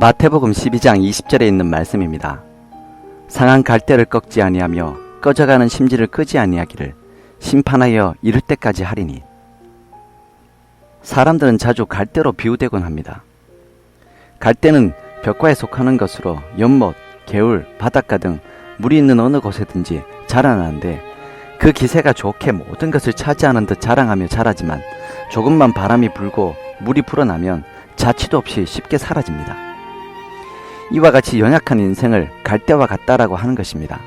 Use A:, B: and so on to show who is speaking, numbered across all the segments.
A: 마태복음 12장 20절에 있는 말씀입니다. 상한 갈대를 꺾지 아니하며 꺼져가는 심지를 끄지 아니하기를 심판하여 이를 때까지 하리니 사람들은 자주 갈대로 비유되곤 합니다. 갈대는 벽과에 속하는 것으로 연못, 개울, 바닷가 등 물이 있는 어느 곳에든지 자라나는데 그 기세가 좋게 모든 것을 차지하는 듯 자랑하며 자라지만 조금만 바람이 불고 물이 불어나면 자취도 없이 쉽게 사라집니다. 이와 같이 연약한 인생을 갈대와 같다라고 하는 것입니다.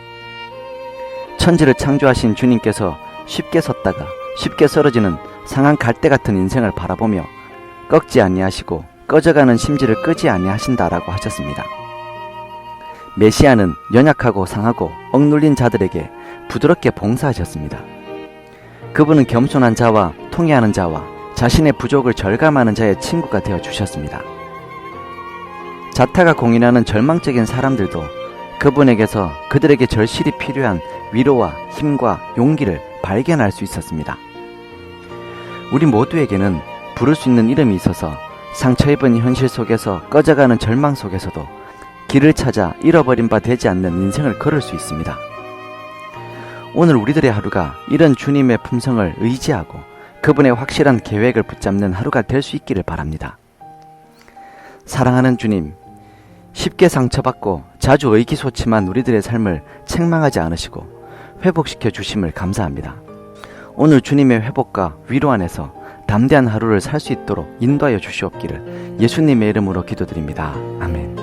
A: 천지를 창조하신 주님께서 쉽게 섰다가 쉽게 쓰러지는 상한 갈대 같은 인생을 바라보며 꺾지 아니하시고 꺼져가는 심지를 끄지 아니하신다라고 하셨습니다. 메시아는 연약하고 상하고 억눌린 자들에게 부드럽게 봉사하셨습니다. 그분은 겸손한 자와 통해하는 자와 자신의 부족을 절감하는 자의 친구가 되어 주셨습니다. 자타가 공인하는 절망적인 사람들도 그분에게서 그들에게 절실히 필요한 위로와 힘과 용기를 발견할 수 있었습니다. 우리 모두에게는 부를 수 있는 이름이 있어서 상처 입은 현실 속에서 꺼져가는 절망 속에서도 길을 찾아 잃어버린 바 되지 않는 인생을 걸을 수 있습니다. 오늘 우리들의 하루가 이런 주님의 품성을 의지하고 그분의 확실한 계획을 붙잡는 하루가 될 수 있기를 바랍니다. 사랑하는 주님, 쉽게 상처받고 자주 의기소침한 우리들의 삶을 책망하지 않으시고 회복시켜 주심을 감사합니다. 오늘 주님의 회복과 위로 안에서 담대한 하루를 살 수 있도록 인도하여 주시옵기를 예수님의 이름으로 기도드립니다. 아멘.